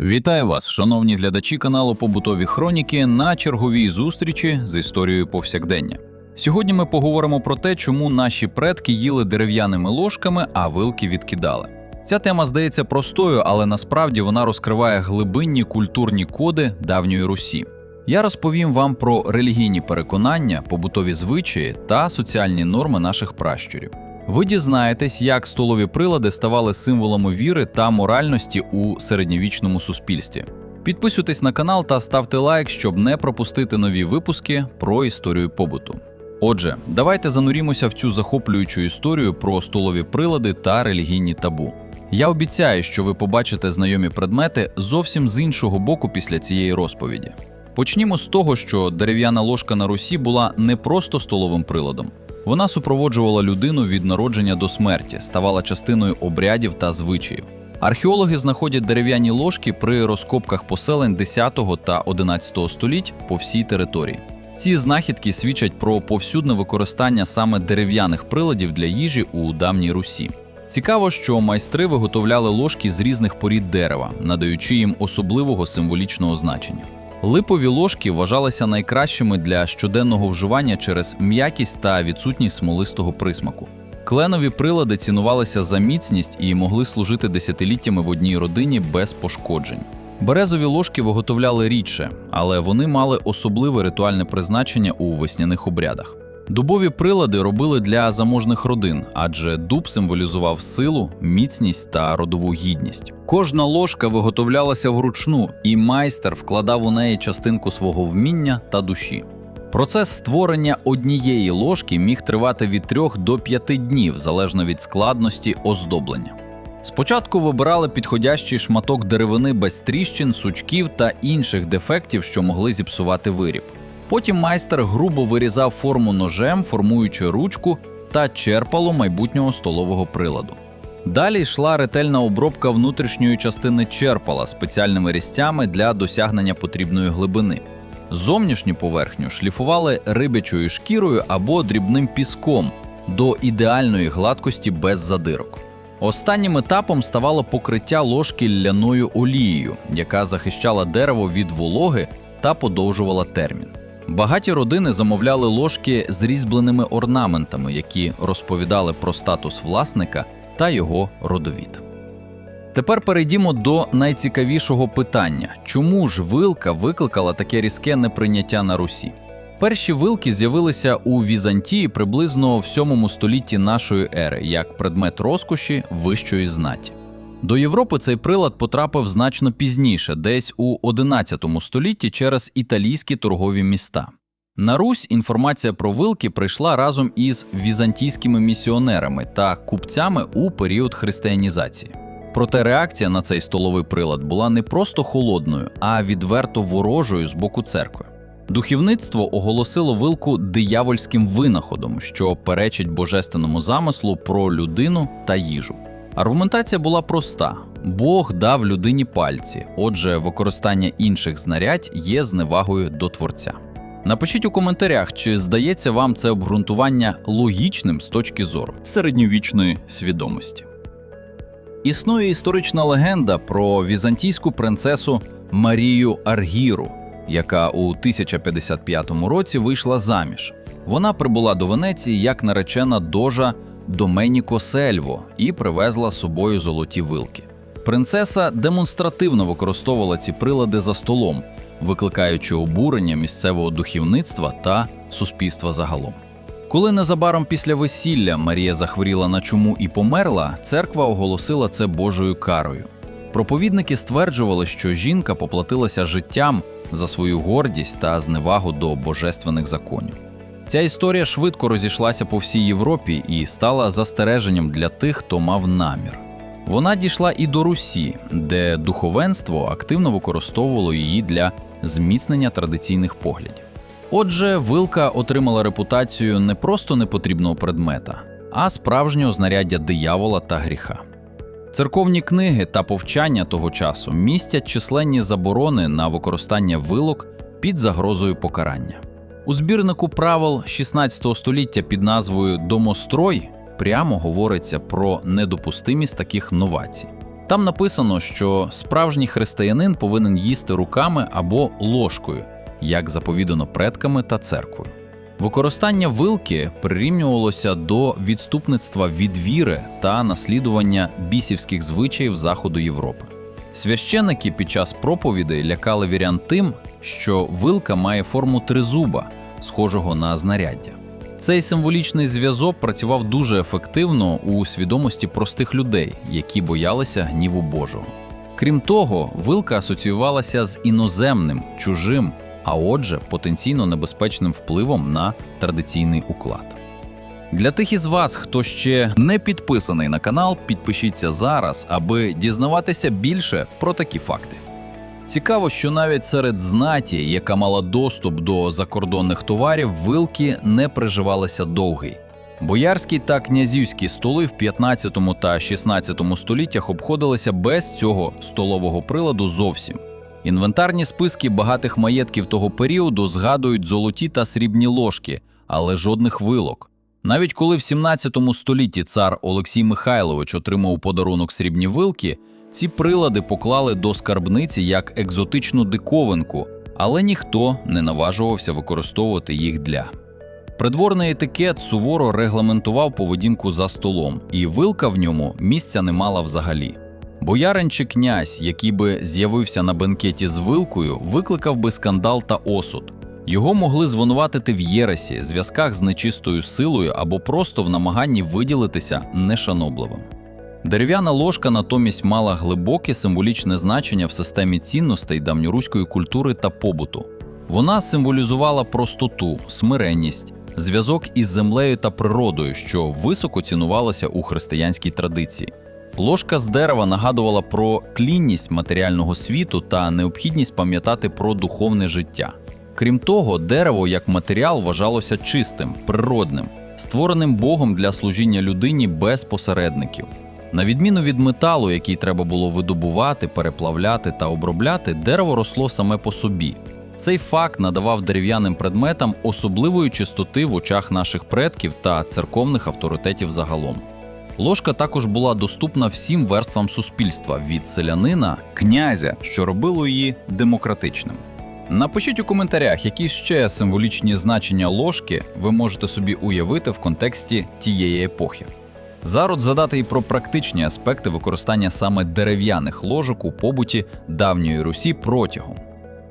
Вітаю вас, шановні глядачі каналу Побутові Хроніки на черговій зустрічі з історією повсякдення. Сьогодні ми поговоримо про те, чому наші предки їли дерев'яними ложками, а вилки відкидали. Ця тема здається простою, але насправді вона розкриває глибинні культурні коди давньої Русі. Я розповім вам про релігійні переконання, побутові звичаї та соціальні норми наших пращурів. Ви дізнаєтесь, як столові прилади ставали символами віри та моральності у середньовічному суспільстві. Підписуйтесь на канал та ставте лайк, щоб не пропустити нові випуски про історію побуту. Отже, давайте занурімося в цю захоплюючу історію про столові прилади та релігійні табу. Я обіцяю, що ви побачите знайомі предмети зовсім з іншого боку після цієї розповіді. Почнімо з того, що дерев'яна ложка на Русі була не просто столовим приладом. Вона супроводжувала людину від народження до смерті, ставала частиною обрядів та звичаїв. Археологи знаходять дерев'яні ложки при розкопках поселень 10 та 11 століть по всій території. Ці знахідки свідчать про повсюдне використання саме дерев'яних приладів для їжі у давній Русі. Цікаво, що майстри виготовляли ложки з різних порід дерева, надаючи їм особливого символічного значення. Липові ложки вважалися найкращими для щоденного вживання через м'якість та відсутність смолистого присмаку. Кленові прилади цінувалися за міцність і могли служити десятиліттями в одній родині без пошкоджень. Березові ложки виготовляли рідше, але вони мали особливе ритуальне призначення у весняних обрядах. Дубові прилади робили для заможних родин, адже дуб символізував силу, міцність та родову гідність. Кожна ложка виготовлялася вручну, і майстер вкладав у неї частинку свого вміння та душі. Процес створення однієї ложки міг тривати від 3 до 5 днів, залежно від складності оздоблення. Спочатку вибирали підходящий шматок деревини без тріщин, сучків та інших дефектів, що могли зіпсувати виріб. Потім майстер грубо вирізав форму ножем, формуючи ручку та черпало майбутнього столового приладу. Далі йшла ретельна обробка внутрішньої частини черпала спеціальними різцями для досягнення потрібної глибини. Зовнішню поверхню шліфували рибячою шкірою або дрібним піском до ідеальної гладкості без задирок. Останнім етапом ставало покриття ложки ляною олією, яка захищала дерево від вологи та подовжувала термін. Багаті родини замовляли ложки з різьбленими орнаментами, які розповідали про статус власника та його родовід. Тепер перейдімо до найцікавішого питання: чому ж вилка викликала таке різке неприйняття на Русі? Перші вилки з'явилися у Візантії приблизно в 7 столітті нашої ери як предмет розкоші вищої знаті. До Європи цей прилад потрапив значно пізніше, десь у 11 столітті через італійські торгові міста. На Русь інформація про вилки прийшла разом із візантійськими місіонерами та купцями у період християнізації. Проте реакція на цей столовий прилад була не просто холодною, а відверто ворожою з боку церкви. Духівництво оголосило вилку диявольським винаходом, що перечить божественному замислу про людину та їжу. Аргументація була проста: Бог дав людині пальці, отже, використання інших знарядь є зневагою до творця. Напишіть у коментарях, чи здається вам це обґрунтування логічним з точки зору середньовічної свідомості. Існує історична легенда про візантійську принцесу Марію Аргіру, яка у 1055 році вийшла заміж. Вона прибула до Венеції як наречена дожа Доменіко Сельво і привезла з собою золоті вилки. Принцеса демонстративно використовувала ці прилади за столом, викликаючи обурення місцевого духовництва та суспільства загалом. Коли незабаром після весілля Марія захворіла на чуму і померла, церква оголосила це Божою карою. Проповідники стверджували, що жінка поплатилася життям за свою гордість та зневагу до божественних законів. Ця історія швидко розійшлася по всій Європі і стала застереженням для тих, хто мав намір. Вона дійшла і до Русі, де духовенство активно використовувало її для зміцнення традиційних поглядів. Отже, вилка отримала репутацію не просто непотрібного предмета, а справжнього знаряддя диявола та гріха. Церковні книги та повчання того часу містять численні заборони на використання вилок під загрозою покарання. У збірнику правил 16 століття під назвою Домострой прямо говориться про недопустимість таких новацій. Там написано, що справжній християнин повинен їсти руками або ложкою, як заповідано предками та церквою. Використання вилки прирівнювалося до відступництва від віри та наслідування бісівських звичаїв Заходу Європи. Священники під час проповідей лякали вірян тим, що вилка має форму тризуба, схожого на знаряддя. Цей символічний зв'язок працював дуже ефективно у свідомості простих людей, які боялися гніву Божого. Крім того, вилка асоціювалася з іноземним, чужим, а отже, потенційно небезпечним впливом на традиційний уклад. Для тих із вас, хто ще не підписаний на канал, підпишіться зараз, аби дізнаватися більше про такі факти. Цікаво, що навіть серед знаті, яка мала доступ до закордонних товарів, вилки не приживалися довгий. Боярські та князівські столи в 15 та 16 століттях обходилися без цього столового приладу зовсім. Інвентарні списки багатих маєтків того періоду згадують золоті та срібні ложки, але жодних вилок. Навіть коли в 17 столітті цар Олексій Михайлович отримав подарунок срібні вилки, ці прилади поклали до скарбниці як екзотичну диковинку, але ніхто не наважувався використовувати їх для. Придворний етикет суворо регламентував поведінку за столом, і вилка в ньому місця не мала взагалі. Боярин чи князь, який би з'явився на бенкеті з вилкою, викликав би скандал та осуд. Його могли звинуватити в єресі, зв'язках з нечистою силою або просто в намаганні виділитися нешанобливим. Дерев'яна ложка натомість мала глибоке символічне значення в системі цінностей давньоруської культури та побуту. Вона символізувала простоту, смиренність, зв'язок із землею та природою, що високо цінувалося у християнській традиції. Ложка з дерева нагадувала про клінність матеріального світу та необхідність пам'ятати про духовне життя. Крім того, дерево як матеріал вважалося чистим, природним, створеним Богом для служіння людині без посередників. На відміну від металу, який треба було видобувати, переплавляти та обробляти, дерево росло саме по собі. Цей факт надавав дерев'яним предметам особливої чистоти в очах наших предків та церковних авторитетів загалом. Ложка також була доступна всім верствам суспільства від селянина, князя, що робило її демократичним. Напишіть у коментарях, які ще символічні значення ложки ви можете собі уявити в контексті тієї епохи. Зараз задати і про практичні аспекти використання саме дерев'яних ложок у побуті давньої Русі протягом.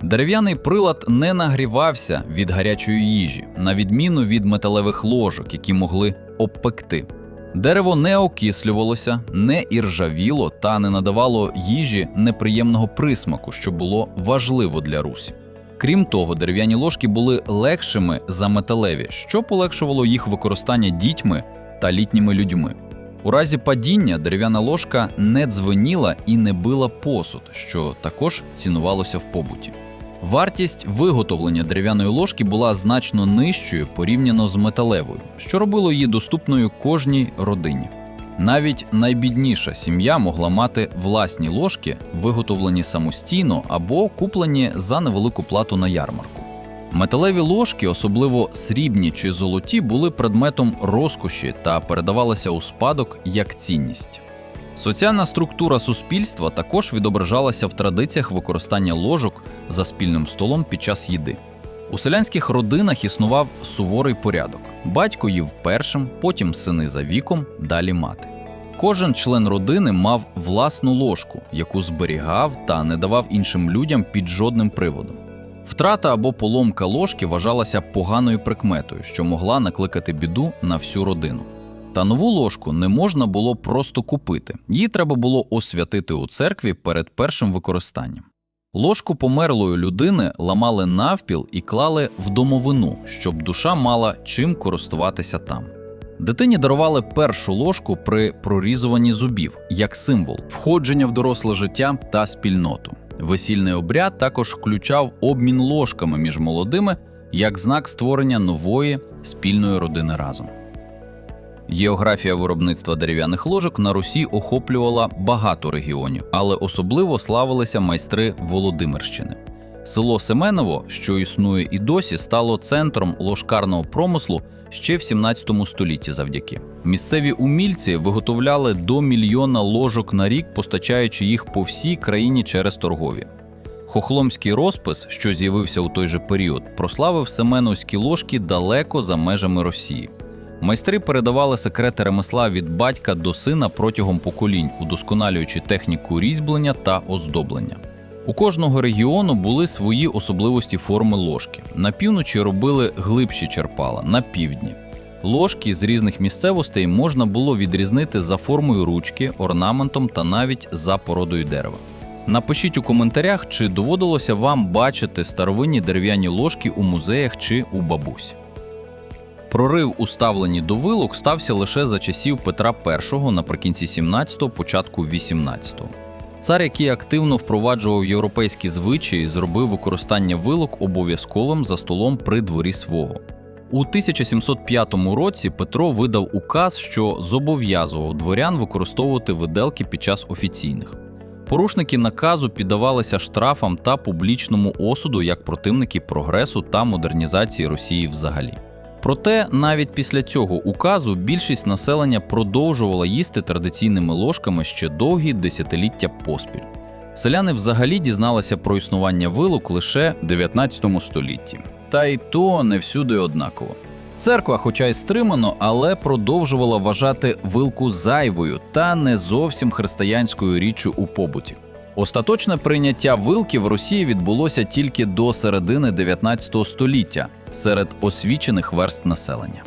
Дерев'яний прилад не нагрівався від гарячої їжі, на відміну від металевих ложок, які могли обпекти. Дерево не окислювалося, не іржавіло та не надавало їжі неприємного присмаку, що було важливо для Русі. Крім того, дерев'яні ложки були легшими за металеві, що полегшувало їх використання дітьми та літніми людьми. У разі падіння дерев'яна ложка не дзвеніла і не била посуд, що також цінувалося в побуті. Вартість виготовлення дерев'яної ложки була значно нижчою порівняно з металевою, що робило її доступною кожній родині. Навіть найбідніша сім'я могла мати власні ложки, виготовлені самостійно або куплені за невелику плату на ярмарку. Металеві ложки, особливо срібні чи золоті, були предметом розкоші та передавалися у спадок як цінність. Соціальна структура суспільства також відображалася в традиціях використання ложок за спільним столом під час їди. У селянських родинах існував суворий порядок: батько їв першим, потім сини за віком, далі мати. Кожен член родини мав власну ложку, яку зберігав та не давав іншим людям під жодним приводом. Втрата або поломка ложки вважалася поганою прикметою, що могла накликати біду на всю родину. Та нову ложку не можна було просто купити, її треба було освятити у церкві перед першим використанням. Ложку померлої людини ламали навпіл і клали в домовину, щоб душа мала чим користуватися там. Дитині дарували першу ложку при прорізуванні зубів як символ входження в доросле життя та спільноту. Весільний обряд також включав обмін ложками між молодими як знак створення нової спільної родини разом. Географія виробництва дерев'яних ложок на Русі охоплювала багато регіонів, але особливо славилися майстри Володимирщини. Село Семеново, що існує і досі, стало центром ложкарного промислу ще в 17 столітті завдяки. Місцеві умільці виготовляли до мільйона ложок на рік, постачаючи їх по всій країні через торгові. Хохломський розпис, що з'явився у той же період, прославив семеновські ложки далеко за межами Росії. Майстри передавали секрети ремесла від батька до сина протягом поколінь, удосконалюючи техніку різьблення та оздоблення. У кожного регіону були свої особливості форми ложки. На півночі робили глибші черпала, на півдні. Ложки з різних місцевостей можна було відрізнити за формою ручки, орнаментом та навіть за породою дерева. Напишіть у коментарях, чи доводилося вам бачити старовинні дерев'яні ложки у музеях чи у бабусь. Прорив у ставленні до вилок стався лише за часів Петра І наприкінці 17-го, початку 18-го. Цар, який активно впроваджував європейські звичаї, зробив використання вилок обов'язковим за столом при дворі свого. У 1705 році Петро видав указ, що зобов'язував дворян використовувати виделки під час офіційних. Порушники наказу піддавалися штрафам та публічному осуду як противники прогресу та модернізації Росії взагалі. Проте навіть після цього указу більшість населення продовжувала їсти традиційними ложками ще довгі десятиліття поспіль. Селяни взагалі дізналися про існування вилок лише в 19 столітті. Та й то не всюди однаково. Церква, хоча й стримано, але продовжувала вважати вилку зайвою та не зовсім християнською річчю у побуті. Остаточне прийняття вилки в Росії відбулося тільки до середини 19 століття серед освічених верст населення.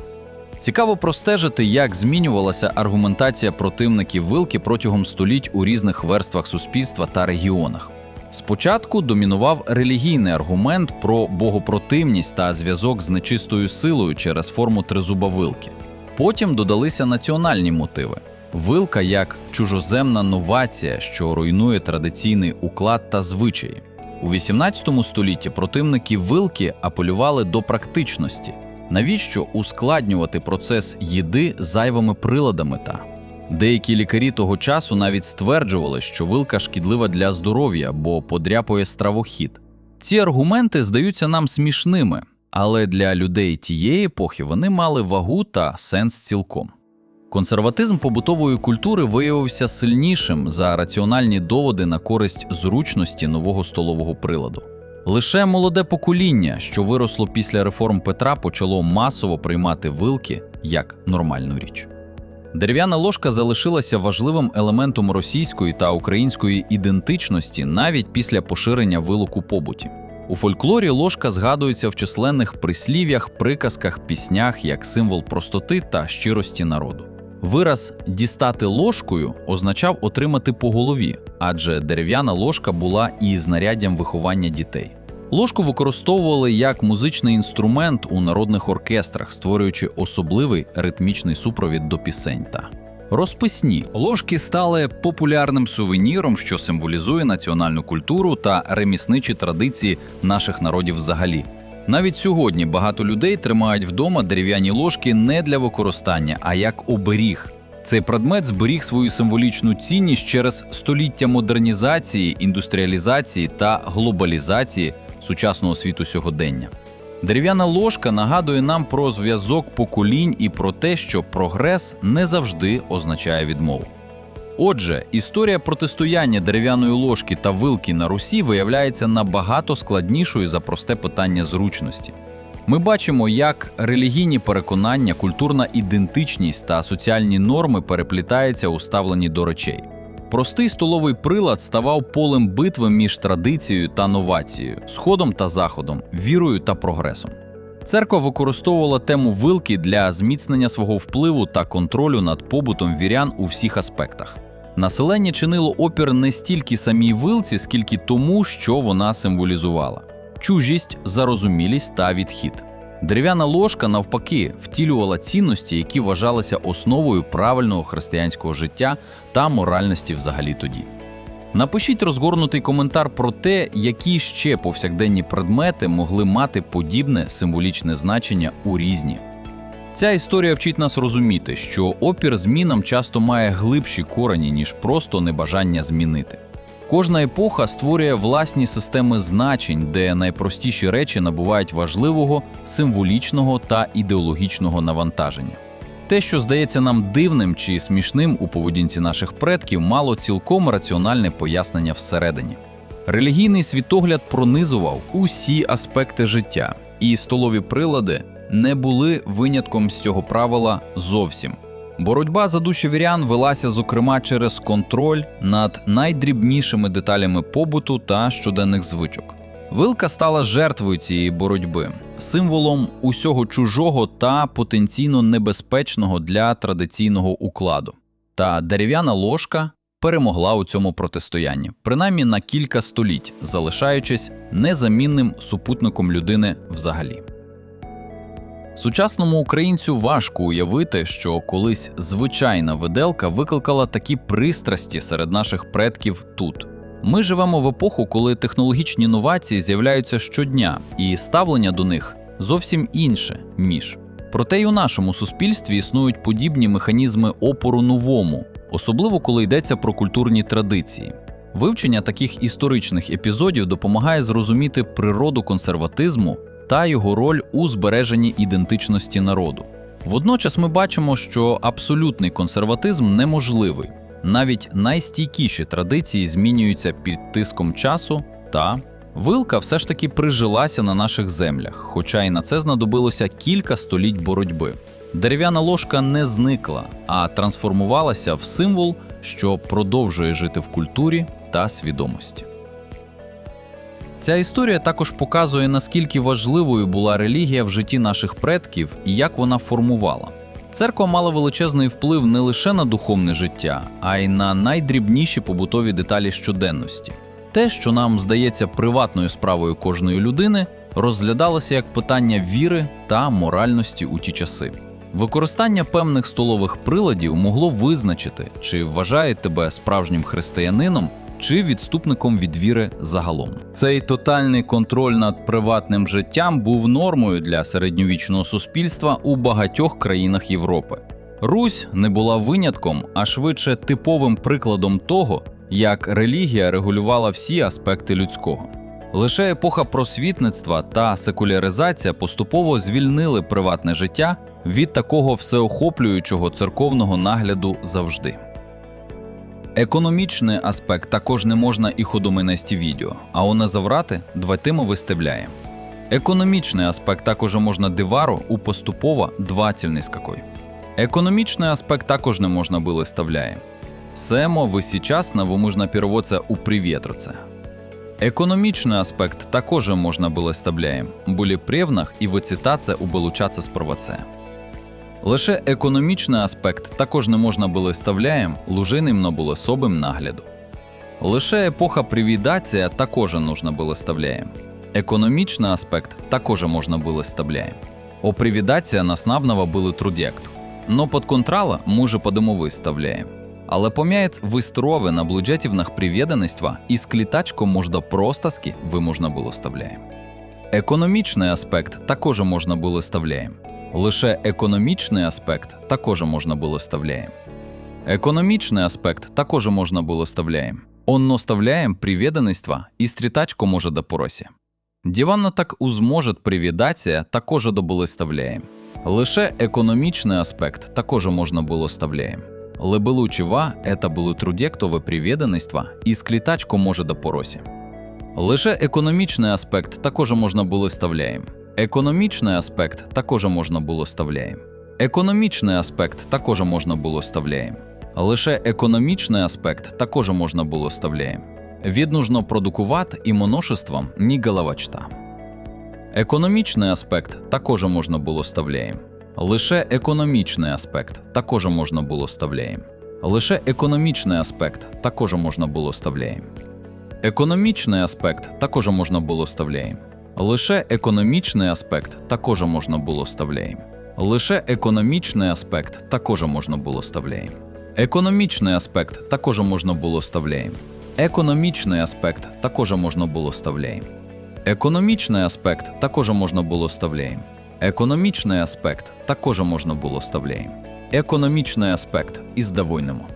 Цікаво простежити, як змінювалася аргументація противників вилки протягом століть у різних верствах суспільства та регіонах. Спочатку домінував релігійний аргумент про богопротивність та зв'язок з нечистою силою через форму тризуба вилки. Потім додалися національні мотиви. Вилка як чужоземна новація, що руйнує традиційний уклад та звичаї. У 18 столітті противники вилки апелювали до практичності. Навіщо ускладнювати процес їди зайвими приладами та деякі лікарі того часу навіть стверджували, що вилка шкідлива для здоров'я, бо подряпує стравохід. Ці аргументи здаються нам смішними, але для людей тієї епохи вони мали вагу та сенс цілком. Консерватизм побутової культури виявився сильнішим за раціональні доводи на користь зручності нового столового приладу. Лише молоде покоління, що виросло після реформ Петра, почало масово приймати вилки як нормальну річ. Дерев'яна ложка залишилася важливим елементом російської та української ідентичності навіть після поширення вилок у побуті. У фольклорі ложка згадується в численних прислів'ях, приказках, піснях як символ простоти та щирості народу. Вираз дістати ложкою означав отримати по голові, адже дерев'яна ложка була і знаряддям виховання дітей. Ложку використовували як музичний інструмент у народних оркестрах, створюючи особливий ритмічний супровід до пісень та розписні ложки стали популярним сувеніром, що символізує національну культуру та ремісничі традиції наших народів взагалі. Навіть сьогодні багато людей тримають вдома дерев'яні ложки не для використання, а як оберіг. Цей предмет зберіг свою символічну цінність через століття модернізації, індустріалізації та глобалізації сучасного світу сьогодення. Дерев'яна ложка нагадує нам про зв'язок поколінь і про те, що прогрес не завжди означає відмову. Отже, історія протистояння дерев'яної ложки та вилки на Русі виявляється набагато складнішою за просте питання зручності. Ми бачимо, як релігійні переконання, культурна ідентичність та соціальні норми переплітаються у ставленні до речей. Простий столовий прилад ставав полем битви між традицією та новацією, сходом та заходом, вірою та прогресом. Церква використовувала тему вилки для зміцнення свого впливу та контролю над побутом вірян у всіх аспектах. Населення чинило опір не стільки самій вилці, скільки тому, що вона символізувала: чужість, зарозумілість та відхід. Дерев'яна ложка, навпаки, втілювала цінності, які вважалися основою правильного християнського життя та моральності взагалі тоді. Напишіть розгорнутий коментар про те, які ще повсякденні предмети могли мати подібне символічне значення у різні. Ця історія вчить нас розуміти, що опір змінам часто має глибші корені, ніж просто небажання змінити. Кожна епоха створює власні системи значень, де найпростіші речі набувають важливого, символічного та ідеологічного навантаження. Те, що здається нам дивним чи смішним у поведінці наших предків, мало цілком раціональне пояснення всередині. Релігійний світогляд пронизував усі аспекти життя, і столові прилади не були винятком з цього правила зовсім. Боротьба за душі вірян велася зокрема через контроль над найдрібнішими деталями побуту та щоденних звичок. Вилка стала жертвою цієї боротьби, символом усього чужого та потенційно небезпечного для традиційного укладу. Та дерев'яна ложка перемогла у цьому протистоянні, принаймні на кілька століть, залишаючись незамінним супутником людини взагалі. Сучасному українцю важко уявити, що колись звичайна виделка викликала такі пристрасті серед наших предків тут. Ми живемо в епоху, коли технологічні новації з'являються щодня, і ставлення до них зовсім інше між. Проте й у нашому суспільстві існують подібні механізми опору новому, особливо коли йдеться про культурні традиції. Вивчення таких історичних епізодів допомагає зрозуміти природу консерватизму та його роль у збереженні ідентичності народу. Водночас ми бачимо, що абсолютний консерватизм неможливий. Навіть найстійкіші традиції змінюються під тиском часу, та вилка все ж таки прижилася на наших землях, хоча й на це знадобилося кілька століть боротьби. Дерев'яна ложка не зникла, а трансформувалася в символ, що продовжує жити в культурі та свідомості. Ця історія також показує, наскільки важливою була релігія в житті наших предків і як вона формувала. Церква мала величезний вплив не лише на духовне життя, а й на найдрібніші побутові деталі щоденності. Те, що нам здається приватною справою кожної людини, розглядалося як питання віри та моральності у ті часи. Використання певних столових приладів могло визначити, чи вважає тебе справжнім християнином чи відступником від віри загалом. Цей тотальний контроль над приватним життям був нормою для середньовічного суспільства у багатьох країнах Європи. Русь не була винятком, а швидше типовим прикладом того, як релігія регулювала всі аспекти людського. Лише епоха просвітництва та секуляризація поступово звільнили приватне життя від такого всеохоплюючого церковного нагляду завжди. Економічний аспект також не можна і ходоминести відео, а у заврати дватимо виставляє. Економічний аспект також можна дивару у поступово двацільний скакой. Економічний аспект також не можна було ставляє. Семо ви сейчас можна переводиться у привітроце. Економічний аспект також можна було ставляє, були превнах і вицитація у белучаце з провоце. Лише економічний аспект також не можна було ставляєм лужиним набулособим нагляду. Лише епоха привідація також нужно було ставляєм. Економічний аспект також можна було ставляєм. Опривідація наснабного були трудєкту. Но под контрала може подимовий ставляєм. Але помяєць вистрови на блуджетівнах привєдаництва і з клітачком можна простаски ви можна було ставляєм. Економічний аспект також можна було ставляєм. Лише економічний аспект також можна було ставляєм. Економічний аспект також можна було ставляєм. Онно ставляєм привєдаництва і стрітачко може до поросі. Діванно так узможет привідація також до були ставляєм. Лише економічний аспект також можна було ставляєм. Лебелучива это було трудєктове привєдаництва і склітачко може до поросі. Лише економічний аспект також можна було ставляєм. Економічний аспект також можна було ставляєм. Економічний аспект також можна було ставляєм. Лише економічний аспект також можна було ставляєм. Від нужно продукувати і моношеством ні головачта. Економічний аспект також можна було ставляєм. Лише економічний аспект також можна було ставляєм. Лише економічний аспект також можна було ставляєм. Економічний аспект також можна було ставляєм. Лише економічний аспект також можна було ставляєм. Лише економічний аспект також можна було ставляєм. Економічний аспект також можна було ставляєм. Економічний аспект також можна було ставляєм. Економічний аспект також можна було ставляєм. Економічний аспект також можна було ставляєм. Економічний аспект із довольнимо.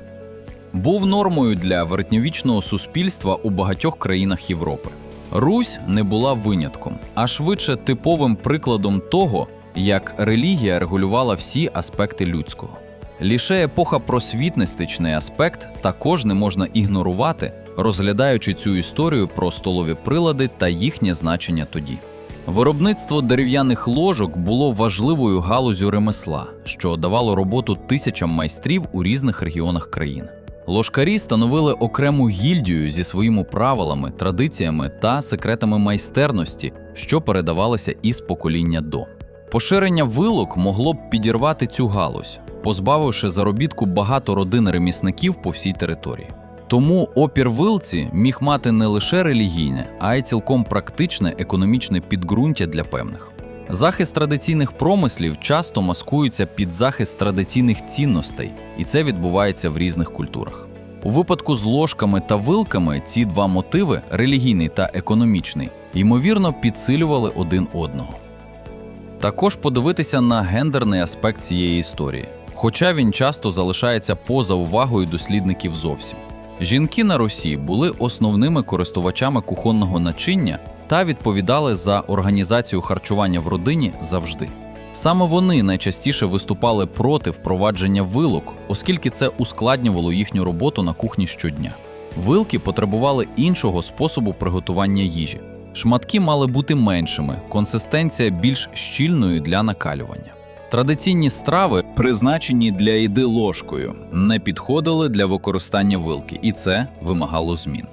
був нормою для веретньовічного суспільства у багатьох країнах Європи. Русь не була винятком, а швидше типовим прикладом того, як релігія регулювала всі аспекти людського. Лише епоха просвітництичний аспект також не можна ігнорувати, розглядаючи цю історію про столові прилади та їхнє значення тоді. Виробництво дерев'яних ложок було важливою галузю ремесла, що давало роботу тисячам майстрів у різних регіонах країни. Ложкарі становили окрему гільдію зі своїми правилами, традиціями та секретами майстерності, що передавалися із покоління до. Поширення вилок могло б підірвати цю галузь, позбавивши заробітку багато родин ремісників по всій території. Тому опір вилці міг мати не лише релігійне, а й цілком практичне економічне підґрунтя для певних. Захист традиційних промислів часто маскується під захист традиційних цінностей, і це відбувається в різних культурах. У випадку з ложками та вилками ці два мотиви релігійний та економічний, ймовірно підсилювали один одного. Також подивитися на гендерний аспект цієї історії, хоча він часто залишається поза увагою дослідників зовсім. Жінки на Русі були основними користувачами кухонного начиння та відповідали за організацію харчування в родині завжди. Саме вони найчастіше виступали проти впровадження вилок, оскільки це ускладнювало їхню роботу на кухні щодня. Вилки потребували іншого способу приготування їжі. Шматки мали бути меншими, консистенція більш щільною для накалювання. Традиційні страви, призначені для їди ложкою, не підходили для використання вилки, і це вимагало змін.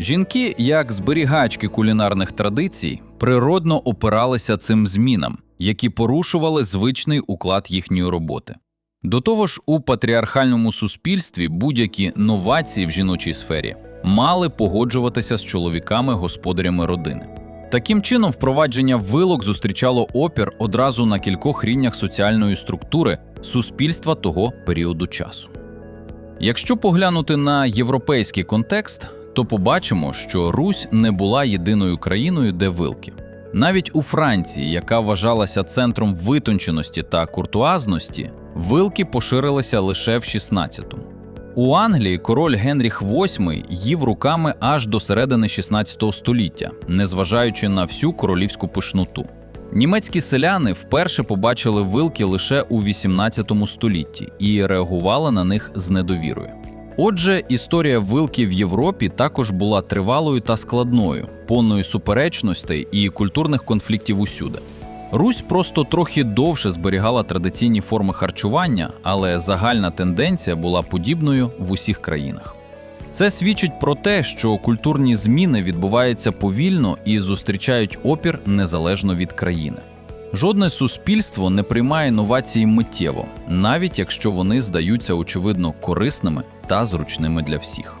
Жінки, як зберігачки кулінарних традицій, природно опиралися цим змінам, які порушували звичний уклад їхньої роботи. До того ж, у патріархальному суспільстві будь-які новації в жіночій сфері мали погоджуватися з чоловіками-господарями родини. Таким чином, впровадження вилок зустрічало опір одразу на кількох рівнях соціальної структури суспільства того періоду часу. Якщо поглянути на європейський контекст, то побачимо, що Русь не була єдиною країною, де вилки. Навіть у Франції, яка вважалася центром витонченості та куртуазності, вилки поширилися лише в 16-му. У Англії король Генріх VIII їв руками аж до середини 16 століття, незважаючи на всю королівську пишноту. Німецькі селяни вперше побачили вилки лише у 18 столітті і реагували на них з недовірою. Отже, історія вилки в Європі також була тривалою та складною, повною суперечностей і культурних конфліктів усюди. Русь просто трохи довше зберігала традиційні форми харчування, але загальна тенденція була подібною в усіх країнах. Це свідчить про те, що культурні зміни відбуваються повільно і зустрічають опір незалежно від країни. Жодне суспільство не приймає новації миттєво, навіть якщо вони здаються очевидно корисними та зручними для всіх.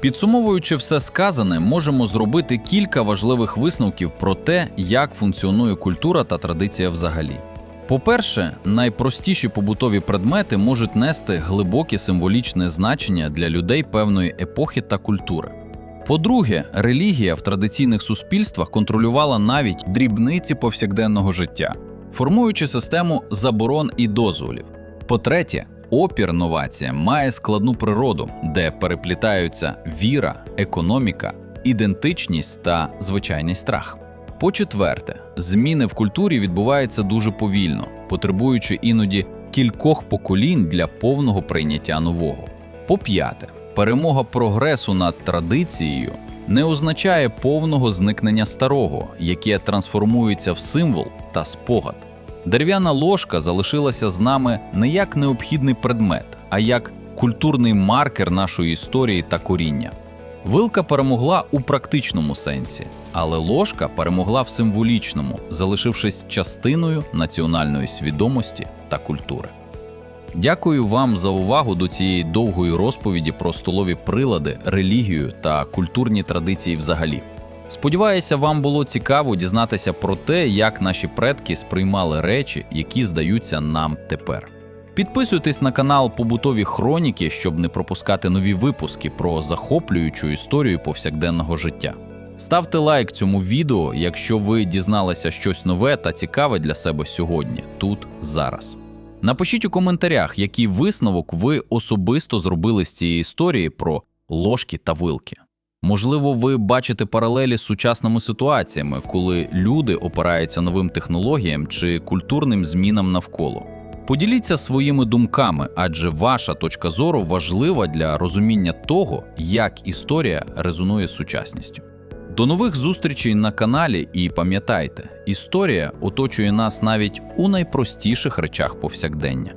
Підсумовуючи все сказане, можемо зробити кілька важливих висновків про те, як функціонує культура та традиція взагалі. По-перше, найпростіші побутові предмети можуть нести глибоке символічне значення для людей певної епохи та культури. По-друге, релігія в традиційних суспільствах контролювала навіть дрібниці повсякденного життя, формуючи систему заборон і дозволів. По-третє, опір новаціям має складну природу, де переплітаються віра, економіка, ідентичність та звичайний страх. По-четверте, зміни в культурі відбуваються дуже повільно, потребуючи іноді кількох поколінь для повного прийняття нового. По-п'яте, перемога прогресу над традицією не означає повного зникнення старого, яке трансформується в символ та спогад. Дерев'яна ложка залишилася з нами не як необхідний предмет, а як культурний маркер нашої історії та коріння. Вилка перемогла у практичному сенсі, але ложка перемогла в символічному, залишившись частиною національної свідомості та культури. Дякую вам за увагу до цієї довгої розповіді про столові прилади, релігію та культурні традиції взагалі. Сподіваюся, вам було цікаво дізнатися про те, як наші предки сприймали речі, які здаються нам тепер. Підписуйтесь на канал Побутові Хроніки, щоб не пропускати нові випуски про захоплюючу історію повсякденного життя. Ставте лайк цьому відео, якщо ви дізналися щось нове та цікаве для себе сьогодні, тут зараз. Напишіть у коментарях, який висновок ви особисто зробили з цієї історії про ложки та вилки. Можливо, ви бачите паралелі з сучасними ситуаціями, коли люди опираються новим технологіям чи культурним змінам навколо. Поділіться своїми думками, адже ваша точка зору важлива для розуміння того, як історія резонує з сучасністю. До нових зустрічей на каналі і пам'ятайте, історія оточує нас навіть у найпростіших речах повсякдення.